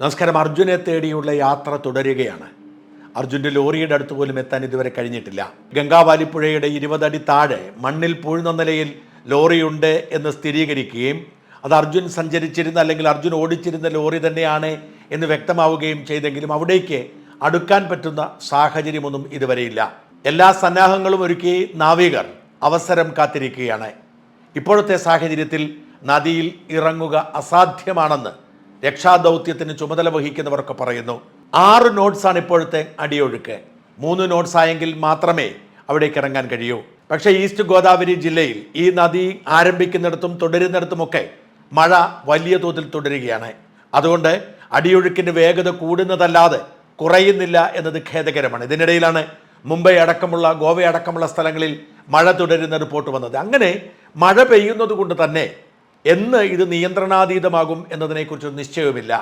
നമസ്കാരം. അർജുനെ തേടിയുള്ള യാത്ര തുടരുകയാണ്. അർജുന്റെ ലോറിയുടെ അടുത്ത് പോലും എത്താൻ ഇതുവരെ കഴിഞ്ഞിട്ടില്ല. ഗംഗാവാലിപ്പുഴയുടെ ഇരുപതടി താഴെ മണ്ണിൽ പൂഴ്ന്ന നിലയിൽ ലോറിയുണ്ട് എന്ന് സ്ഥിരീകരിക്കുകയും അത് അർജുൻ സഞ്ചരിച്ചിരുന്ന അല്ലെങ്കിൽ അർജുൻ ഓടിച്ചിരുന്ന ലോറി തന്നെയാണ് എന്ന് വ്യക്തമാവുകയും ചെയ്തെങ്കിലും അവിടേക്ക് അടുക്കാൻ പറ്റുന്ന സാഹചര്യമൊന്നും ഇതുവരെയില്ല എല്ലാ സന്നാഹങ്ങളും ഒരുക്കി നാവികർ അവസരം കാത്തിരിക്കുകയാണ്. ഇപ്പോഴത്തെ സാഹചര്യത്തിൽ നദിയിൽ ഇറങ്ങുക അസാധ്യമാണെന്ന് രക്ഷാദൗത്യത്തിന് ചുമതല വഹിക്കുന്നവരൊക്കെ പറയുന്നു. ആറ് നോട്ട്സാണ് ഇപ്പോഴത്തെ അടിയൊഴുക്ക്. മൂന്ന് നോട്ട്സ് ആയെങ്കിൽ മാത്രമേ അവിടേക്ക് ഇറങ്ങാൻ കഴിയൂ. പക്ഷേ ഈസ്റ്റ് ഗോദാവരി ജില്ലയിൽ ഈ നദി ആരംഭിക്കുന്നിടത്തും തുടരുന്നിടത്തുമൊക്കെ മഴ വലിയ തോതിൽ തുടരുകയാണ്. അതുകൊണ്ട് അടിയൊഴുക്കിന്റെ വേഗത കൂടുന്നതല്ലാതെ കുറയുന്നില്ല എന്നത് ഖേദകരമാണ്. ഇതിനിടയിലാണ് മുംബൈ അടക്കമുള്ള ഗോവ അടക്കമുള്ള സ്ഥലങ്ങളിൽ മഴ തുടരുന്ന റിപ്പോർട്ട് വന്നത്. അങ്ങനെ മഴ പെയ്യുന്നത് കൊണ്ട് തന്നെ എന്ന് ഇത് നിയന്ത്രണാതീതമാകും എന്നതിനെക്കുറിച്ച് നിശ്ചയവുമില്ല.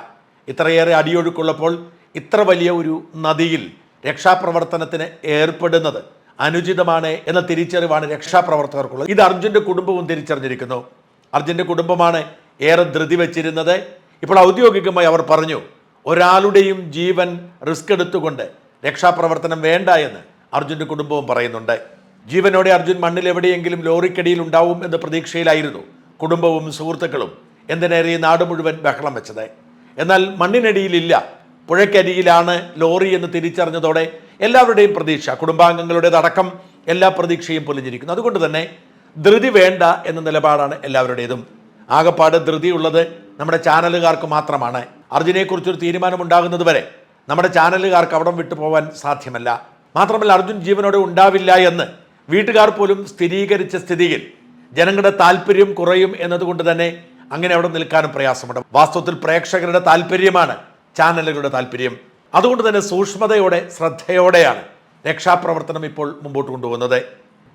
ഇത്രയേറെ അടിയൊഴുക്കുള്ളപ്പോൾ ഇത്ര വലിയ ഒരു നദിയിൽ രക്ഷാപ്രവർത്തനത്തിന് ഏർപ്പെടുന്നത് അനുചിതമാണ് എന്ന തിരിച്ചറിവാണ് രക്ഷാപ്രവർത്തകർക്കുള്ളത്. ഇത് അർജുന്റെ കുടുംബവും തിരിച്ചറിഞ്ഞിരിക്കുന്നു. അർജുന്റെ കുടുംബമാണ് ഏറെ ധൃതി വച്ചിരുന്നത്. ഇപ്പോൾ ഔദ്യോഗികമായി അവർ പറഞ്ഞു ഒരാളുടെയും ജീവൻ റിസ്ക് എടുത്തുകൊണ്ട് രക്ഷാപ്രവർത്തനം വേണ്ട എന്ന് അർജുന്റെ കുടുംബവും പറയുന്നുണ്ട്. ജീവനോടെ അർജുൻ മണ്ണിൽ എവിടെയെങ്കിലും ലോറിക്കടിയിൽ ഉണ്ടാവും എന്ന് പ്രതീക്ഷയിലായിരുന്നു. കുടുംബവും സുഹൃത്തുക്കളും എന്തിനേറെ ഈ നാട് മുഴുവൻ ബഹളം വെച്ചത്? എന്നാൽ മണ്ണിനടിയിലില്ല. പുഴയ്ക്കരിയിലാണ് ലോറി എന്ന് തിരിച്ചറിഞ്ഞതോടെ എല്ലാവരുടെയും പ്രതീക്ഷ കുടുംബാംഗങ്ങളുടേതടക്കം എല്ലാ പ്രതീക്ഷയും പൊലിഞ്ഞിരിക്കുന്നു. അതുകൊണ്ട് തന്നെ ധൃതി വേണ്ട എന്ന നിലപാടാണ് എല്ലാവരുടേതും. ആകപ്പാട് ധൃതിയുള്ളത് നമ്മുടെ ചാനലുകാർക്ക് മാത്രമാണ്. അർജുനെക്കുറിച്ചൊരു തീരുമാനമുണ്ടാകുന്നത് വരെ നമ്മുടെ ചാനലുകാർക്ക് അവിടം വിട്ടുപോകാൻ സാധ്യമല്ല. മാത്രമല്ല അർജുൻ ജീവനോടെ ഉണ്ടാവില്ല എന്ന് വീട്ടുകാർ പോലും സ്ഥിരീകരിച്ച സ്ഥിതിയിൽ ജനങ്ങളുടെ താല്പര്യം കുറയും എന്നതുകൊണ്ട് തന്നെ അങ്ങനെ അവിടെ നിൽക്കാനും പ്രയാസമുണ്ട്. വാസ്തവത്തിൽ പ്രേക്ഷകരുടെ താല്പര്യമാണ് ചാനലുകളുടെ താല്പര്യം. അതുകൊണ്ട് തന്നെ സൂക്ഷ്മതയോടെ ശ്രദ്ധയോടെയാണ് രക്ഷാപ്രവർത്തനം ഇപ്പോൾ മുമ്പോട്ട് കൊണ്ടുപോകുന്നത്.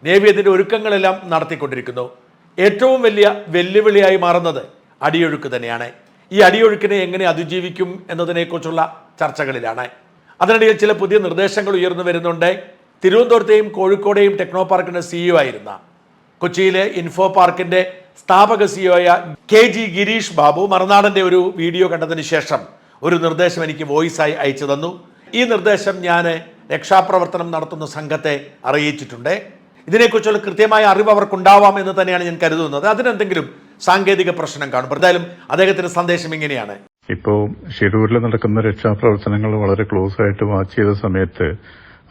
നേവി അതിന്റെ ഒരുക്കങ്ങളെല്ലാം നടത്തിക്കൊണ്ടിരിക്കുന്നു. ഏറ്റവും വലിയ വെല്ലുവിളിയായി മാറുന്നത് അടിയൊഴുക്ക് തന്നെയാണ്. ഈ അടിയൊഴുക്കിനെ എങ്ങനെ അതിജീവിക്കും എന്നതിനെക്കുറിച്ചുള്ള ചർച്ചകളിലാണ്. അതിനിടയിൽ ചില പുതിയ നിർദ്ദേശങ്ങൾ ഉയർന്നു വരുന്നുണ്ട്. തിരുവനന്തപുരത്തെയും കോഴിക്കോടെയും ടെക്നോ പാർക്കിന്റെ സിഇഒ ആയിരുന്ന കൊച്ചിയിലെ ഇൻഫോ പാർക്കിന്റെ സ്ഥാപക സിഒയായ കെ ജി ഗിരീഷ് ബാബു മറുനാടന്റെ ഒരു വീഡിയോ കണ്ടതിന് ശേഷം ഒരു നിർദ്ദേശം എനിക്ക് വോയിസായി അയച്ചു തന്നു. ഈ നിർദ്ദേശം ഞാൻ രക്ഷാപ്രവർത്തനം നടത്തുന്ന സംഘത്തെ അറിയിച്ചിട്ടുണ്ട്. ഇതിനെക്കുറിച്ചുള്ള കൃത്യമായ അറിവ് അവർക്കുണ്ടാവാം എന്ന് തന്നെയാണ് ഞാൻ കരുതുന്നത്. അതിനെന്തെങ്കിലും സാങ്കേതിക പ്രശ്നം കാണും. എന്തായാലും അദ്ദേഹത്തിന്റെ സന്ദേശം ഇങ്ങനെയാണ്. ഇപ്പോൾ ഷിരൂരിൽ നടക്കുന്ന രക്ഷാപ്രവർത്തനങ്ങൾ വളരെ ക്ലോസ് ആയിട്ട് വാച്ച് ചെയ്ത സമയത്ത്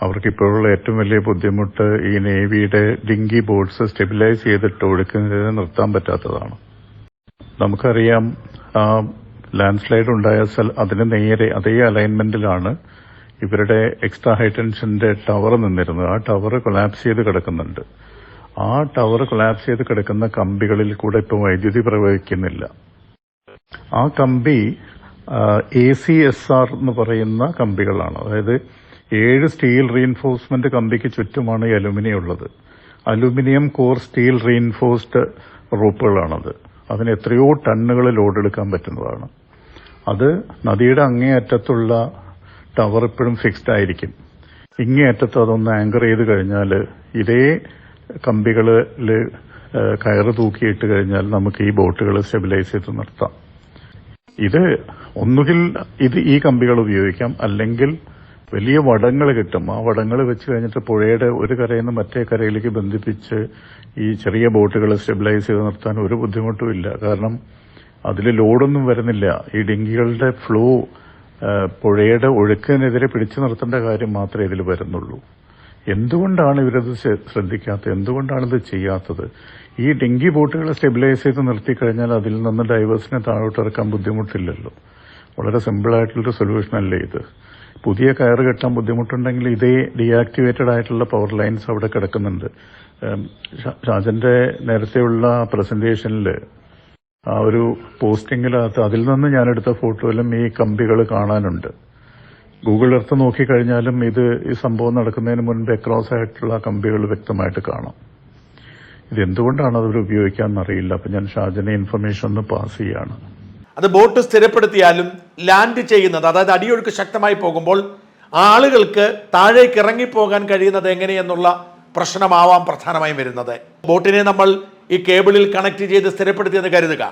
അവർക്ക് ഇപ്പോഴുള്ള ഏറ്റവും വലിയ ബുദ്ധിമുട്ട് ഈ നേവിയുടെ ഡിങ്കി ബോട്ട്സ് സ്റ്റെബിലൈസ് ചെയ്തിട്ട് ഒഴുക്കുന്നതിനെ നിർത്താൻ പറ്റാത്തതാണ്. നമുക്കറിയാം ആ ലാൻഡ് സ്ലൈഡ് ഉണ്ടായ സ്ഥല അതിന് നേരെ അതേ അലൈൻമെന്റിലാണ് ഇവരുടെ എക്സ്ട്രാ ഹൈടെൻഷന്റെ ടവർ നിന്നിരുന്നത്. ആ ടവർ കൊളാപ്സ് ചെയ്ത് കിടക്കുന്നുണ്ട്. ആ ടവർ കൊളാപ്സ് ചെയ്ത് കിടക്കുന്ന കമ്പികളിൽ കൂടെ ഇപ്പോൾ വൈദ്യുതി പ്രവഹിക്കുന്നില്ല. ആ കമ്പി എ സി എസ് ആർ എന്ന് പറയുന്ന കമ്പികളാണ്. അതായത് ഏഴ് സ്റ്റീൽ റീഇൻഫോഴ്സ്മെന്റ് കമ്പിക്ക് ചുറ്റുമാണ് ഈ അലുമിനിയം ഉള്ളത്. അലുമിനിയം കോർ സ്റ്റീൽ റീഇൻഫോഴ്സ്ഡ് റോപ്പുകളാണത്. അതിന് എത്രയോ ടണ്ണുകൾ ലോഡ് എടുക്കാൻ പറ്റുന്നതാണ്. അത് നദിയുടെ അങ്ങേയറ്റത്തുള്ള ടവർ ഇപ്പോഴും ഫിക്സ്ഡ് ആയിരിക്കും. ഇങ്ങേയറ്റത്ത് അതൊന്ന് ആങ്കർ ചെയ്ത് കഴിഞ്ഞാൽ ഇതേ കമ്പികളിൽ കയറ് തൂക്കിയിട്ട് കഴിഞ്ഞാൽ നമുക്ക് ഈ ബോട്ടുകൾ സ്റ്റെബിലൈസ് ചെയ്ത് നിർത്താം. ഇത് ഒന്നുകിൽ ഇത് ഈ കമ്പികൾ ഉപയോഗിക്കാം. അല്ലെങ്കിൽ വലിയ വടങ്ങൾ കിട്ടും. ആ വടങ്ങൾ വെച്ച് കഴിഞ്ഞിട്ട് പുഴയുടെ ഒരു കരയിൽ നിന്ന് മറ്റേ കരയിലേക്ക് ബന്ധിപ്പിച്ച് ഈ ചെറിയ ബോട്ടുകൾ സ്റ്റെബിലൈസ് ചെയ്ത് നിർത്താൻ ഒരു ബുദ്ധിമുട്ടും ഇല്ല. കാരണം അതിൽ ലോഡൊന്നും വരുന്നില്ല. ഈ ഡിങ്കികളുടെ ഫ്ലോ പുഴയുടെ ഒഴുക്കിനെതിരെ പിടിച്ചു നിർത്തേണ്ട കാര്യം മാത്രമേ ഇതിൽ വരുന്നുള്ളൂ. എന്തുകൊണ്ടാണ് ഇവരത് ശ്ര- ശ്രദ്ധിക്കാത്തത്? എന്തുകൊണ്ടാണ് ഇത് ചെയ്യാത്തത്? ഈ ഡെങ്കി ബോട്ടുകൾ സ്റ്റെബിലൈസ് ചെയ്ത് നിർത്തിക്കഴിഞ്ഞാൽ അതിൽ നിന്ന് ഡൈവേഴ്സിനെ താഴോട്ട് ഇറക്കാൻ ബുദ്ധിമുട്ടില്ലല്ലോ. വളരെ സിമ്പിളായിട്ടുള്ളൊരു സൊല്യൂഷൻ അല്ലേ ഇത്? പുതിയ കയർ കെട്ടാൻ ബുദ്ധിമുട്ടുണ്ടെങ്കിൽ ഇതേ ഡീആക്ടിവേറ്റഡ് ആയിട്ടുള്ള പവർ ലൈൻസ് അവിടെ കിടക്കുന്നുണ്ട്. ഷാജന്റെ നേരത്തെയുള്ള പ്രസന്റേഷനിൽ ആ ഒരു പോസ്റ്റിങ്ങിലകത്ത് അതിൽ നിന്ന് ഞാനെടുത്ത ഫോട്ടോയിലും ഈ കമ്പികൾ കാണാനുണ്ട്. ഗൂഗിൾ എർത്ത് നോക്കിക്കഴിഞ്ഞാലും ഇത് ഈ സംഭവം നടക്കുന്നതിന് മുൻപ് അക്രോസ് ആയിട്ടുള്ള കമ്പികൾ വ്യക്തമായിട്ട് കാണാം. ഇതെന്തുകൊണ്ടാണ് അവർ ഉപയോഗിക്കാമെന്നറിയില്ല. അപ്പം ഞാൻ ഷാജനെ ഇൻഫർമേഷൻ ഒന്ന് പാസ് ചെയ്യാണ്. അത് ബോട്ട് സ്ഥിരപ്പെടുത്തിയാലും ലാൻഡ് ചെയ്യുന്നത് അതായത് അടിയൊഴുക്ക് ശക്തമായി പോകുമ്പോൾ ആളുകൾക്ക് താഴേക്ക് ഇറങ്ങിപ്പോകാൻ കഴിയുന്നത് എങ്ങനെയെന്നുള്ള പ്രശ്നമാവാം പ്രധാനമായും വരുന്നത്. ബോട്ടിനെ നമ്മൾ ഈ കേബിളിൽ കണക്ട് ചെയ്ത് സ്ഥിരപ്പെടുത്തിയെന്ന് കരുതുക.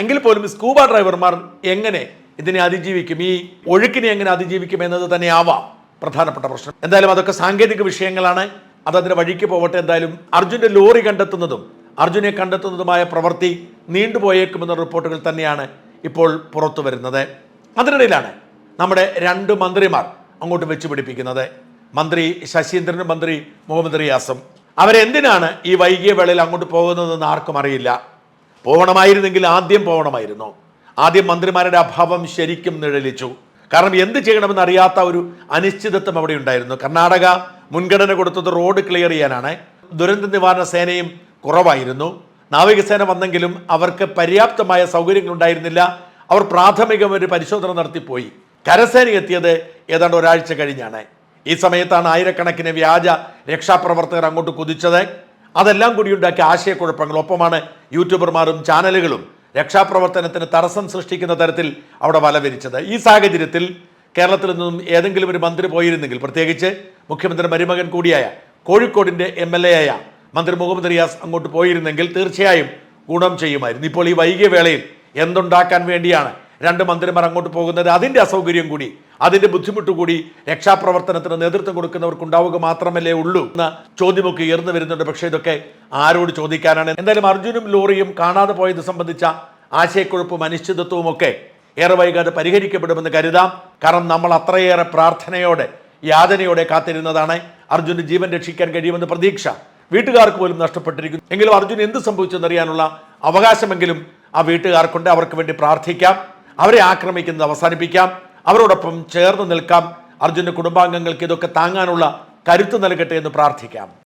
എങ്കിൽ പോലും സ്കൂബ ഡ്രൈവർമാർ എങ്ങനെ ഇതിനെ അതിജീവിക്കും? ഈ ഒഴുക്കിനെ എങ്ങനെ അതിജീവിക്കും എന്നത് തന്നെ ആവാം പ്രധാനപ്പെട്ട പ്രശ്നം. എന്തായാലും അതൊക്കെ സാങ്കേതിക വിഷയങ്ങളാണ്. അത് അതിന്റെ വഴിക്ക് പോവട്ടെ എന്തായാലും. അർജുന്റെ ലോറി കണ്ടെത്തുന്നതും അർജുനെ കണ്ടെത്തുന്നതുമായ പ്രവൃത്തി നീണ്ടുപോയേക്കുമെന്ന റിപ്പോർട്ടുകൾ തന്നെയാണ് ഇപ്പോൾ പുറത്തു വരുന്നത്. അതിനിടയിലാണ് നമ്മുടെ രണ്ട് മന്ത്രിമാർ അങ്ങോട്ട് വെച്ച് പിടിപ്പിക്കുന്നത്. മന്ത്രി ശശീന്ദ്രനും മന്ത്രി മുഹമ്മദ് റിയാസും. അവരെന്തിനാണ് ഈ വൈകിയ വേളയിൽ അങ്ങോട്ട് പോകുന്നതെന്ന് ആർക്കും അറിയില്ല. പോകണമായിരുന്നെങ്കിൽ ആദ്യം പോകണമായിരുന്നു. ആദ്യം മന്ത്രിമാരുടെ അഭാവം ശരിക്കും നിഴലിച്ചു. കാരണം എന്ത് ചെയ്യണമെന്ന് അറിയാത്ത ഒരു അനിശ്ചിതത്വം അവിടെ ഉണ്ടായിരുന്നു. കർണാടക മുൻഗണന കൊടുത്തത് റോഡ് ക്ലിയർ ചെയ്യാനാണ്. ദുരന്ത നിവാരണ സേനയും കുറവായിരുന്നു. നാവികസേന വന്നെങ്കിലും അവർക്ക് പര്യാപ്തമായ സൗകര്യങ്ങൾ ഉണ്ടായിരുന്നില്ല അവർ പ്രാഥമിക ഒരു പരിശോധന നടത്തിപ്പോയി. കരസേന എത്തിയത് ഏതാണ്ട് ഒരാഴ്ച കഴിഞ്ഞാണ്. ഈ സമയത്താണ് ആയിരക്കണക്കിന് വ്യാജ രക്ഷാപ്രവർത്തകർ അങ്ങോട്ട് കുതിച്ചത്. അതെല്ലാം കൂടി ഉണ്ടാക്കിയ ആശയക്കുഴപ്പങ്ങൾ. ഒപ്പമാണ് യൂട്യൂബർമാരും ചാനലുകളും രക്ഷാപ്രവർത്തനത്തിന് തടസ്സം സൃഷ്ടിക്കുന്ന തരത്തിൽ അവിടെ വലവരിച്ചത് ഈ സാഹചര്യത്തിൽ കേരളത്തിൽ നിന്നും ഏതെങ്കിലും ഒരു മന്ത്രി പോയിരുന്നെങ്കിൽ പ്രത്യേകിച്ച് മുഖ്യമന്ത്രി മരുമകൻ കൂടിയായ കോഴിക്കോടിന്റെ എം എൽ എ ആയ മന്ത്രി മുഹമ്മദ് റിയാസ് അങ്ങോട്ട് പോയിരുന്നെങ്കിൽ തീർച്ചയായും ഗുണം ചെയ്യുമായിരുന്നു. ഇപ്പോൾ ഈ വൈകിയ വേളയിൽ എന്തുണ്ടാക്കാൻ വേണ്ടിയാണ് രണ്ട് മന്ത്രിമാർ അങ്ങോട്ട് പോകുന്നത്? അതിന്റെ അസൗകര്യം കൂടി അതിന്റെ ബുദ്ധിമുട്ട് കൂടി രക്ഷാപ്രവർത്തനത്തിന് നേതൃത്വം കൊടുക്കുന്നവർക്ക് ഉണ്ടാവുക മാത്രമല്ലേ ഉള്ളൂ എന്ന ചോദ്യമൊക്കെ ഉയർന്നു വരുന്നുണ്ട്. പക്ഷേ ഇതൊക്കെ ആരോട് ചോദിക്കാനാണ്? എന്തായാലും അർജുനും ലോറിയും കാണാതെ പോയത് സംബന്ധിച്ച ആശയക്കുഴപ്പും അനിശ്ചിതത്വവും ഒക്കെ ഏറെ വൈകാതെ പരിഹരിക്കപ്പെടുമെന്ന് കരുതാം. കാരണം നമ്മൾ അത്രയേറെ പ്രാർത്ഥനയോടെ യാതനയോടെ കാത്തിരുന്നതാണ് അർജുന് ജീവൻ രക്ഷിക്കാൻ കഴിയുമെന്ന് പ്രതീക്ഷ. വീട്ടുകാർക്ക് പോലും നഷ്ടപ്പെട്ടിരിക്കുന്നു. എങ്കിലും അർജുൻ എന്ത് സംഭവിച്ചെന്നറിയാനുള്ള അവകാശമെങ്കിലും ആ വീട്ടുകാർക്കുണ്ട്. അവർക്ക് വേണ്ടി പ്രാർത്ഥിക്കാം. അവരെ ആക്രമിക്കുന്നത് അവസാനിപ്പിക്കാം. അവരോടൊപ്പം ചേർന്ന് നിൽക്കാം. അർജുന്റെ കുടുംബാംഗങ്ങൾക്ക് ഇതൊക്കെ താങ്ങാനുള്ള കരുത്ത് നൽകട്ടെ എന്ന് പ്രാർത്ഥിക്കാം.